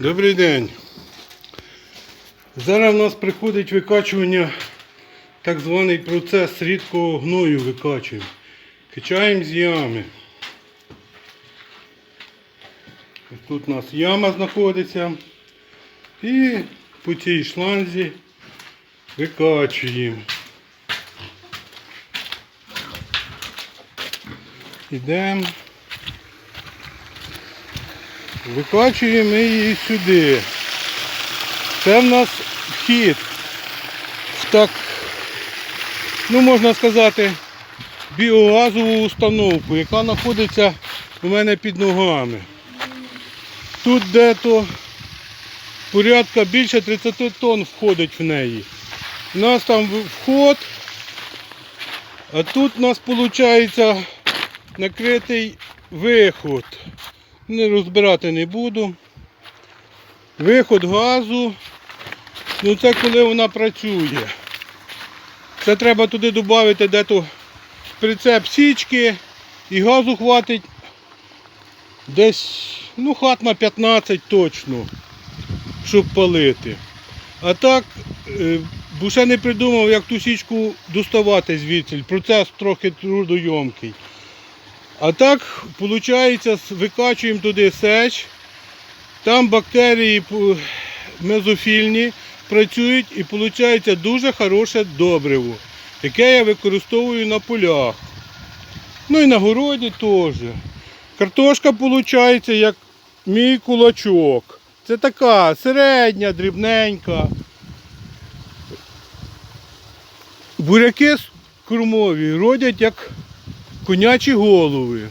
Добрий день. Зараз у нас приходить викачування, так званий процес рідкого гною викачуємо. Качаємо з ями. Тут у нас яма знаходиться. І по цій шланзі викачуємо. Ідемо. Викачуємо її сюди. Це в нас вхід в так, ну можна сказати, біогазову установку, яка знаходиться у мене під ногами. Тут де-то порядка більше 30 тонн входить в неї. У нас там вход, а тут у нас виходить накритий виход. Не розбирати не буду. Виход газу. Ну це коли вона працює. Це треба туди додати дето прицеп січки і газу хватить десь, ну хат на 15 точно, щоб палити. А так, е, бо ще не придумав, як ту січку доставати звідси. Процес трохи трудойомкий. А так, виходить, викачуємо туди сеч, там бактерії мезофільні працюють і виходить дуже хороше добриво, яке я використовую на полях. Ну і на городі теж. Картошка виходить як мій кулачок. Це така середня, дрібненька. Буряки кормові родять як конячі голови.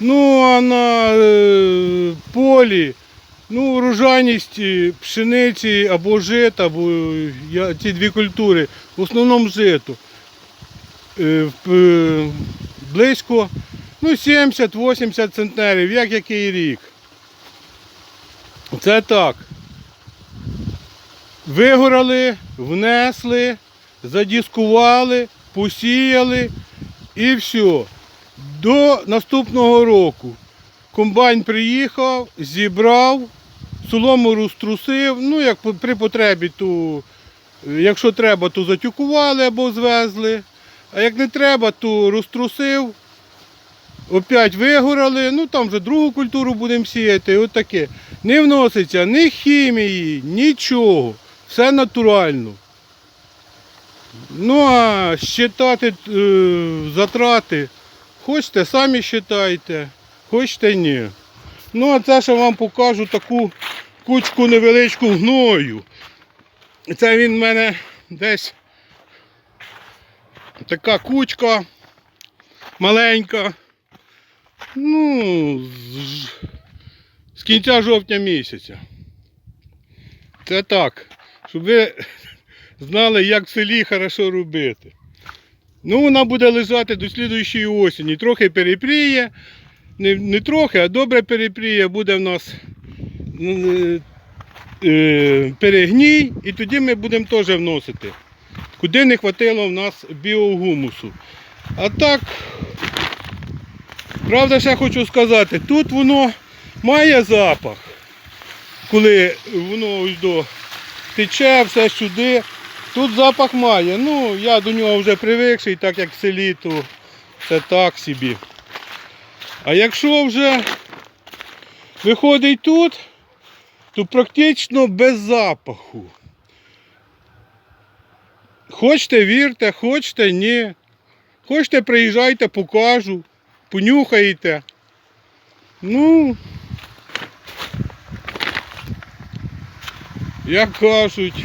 Ну, а на е, полі, ну, урожайність е, пшениці або жита, або я, ці дві культури, в основному жито. Е, е, близько ну, 70-80 центнерів, як який рік. Це так. Вигорали, внесли, задіскували, посіяли і все. До наступного року комбайн приїхав, зібрав, солому розтрусив, ну як при потребі, то е, якщо треба, то затюкували або звезли. А як не треба, то розтрусив, опять вигорали, ну там вже другу культуру будемо сіяти. От таке. Не вноситься ні хімії, нічого. Все натурально. Ну а считати е, затрати, хочете самі считайте, хочете ні. Ну а це ще вам покажу таку кучку невеличку гною. Це він в мене десь така кучка маленька. Ну, з, з кінця жовтня місяця. Це так, щоб ви знали, як в селі хорошо робити. Ну, вона буде лежати до слідуючої осені. Трохи перепріє. Не, не трохи, а добре перепріє, буде в нас е, е, перегній, і тоді ми будемо теж вносити. Куди не хватило в нас біогумусу. А так, правда, ще хочу сказати, тут воно має запах, коли воно ось до тече все сюди. Тут запах має. Ну, я до нього вже привикший, так як в селі, то це так собі. А якщо вже виходить тут, то практично без запаху. Хочете вірте, хочете ні. Хочете приїжджайте, покажу, понюхаєте. Ну, як кажуть,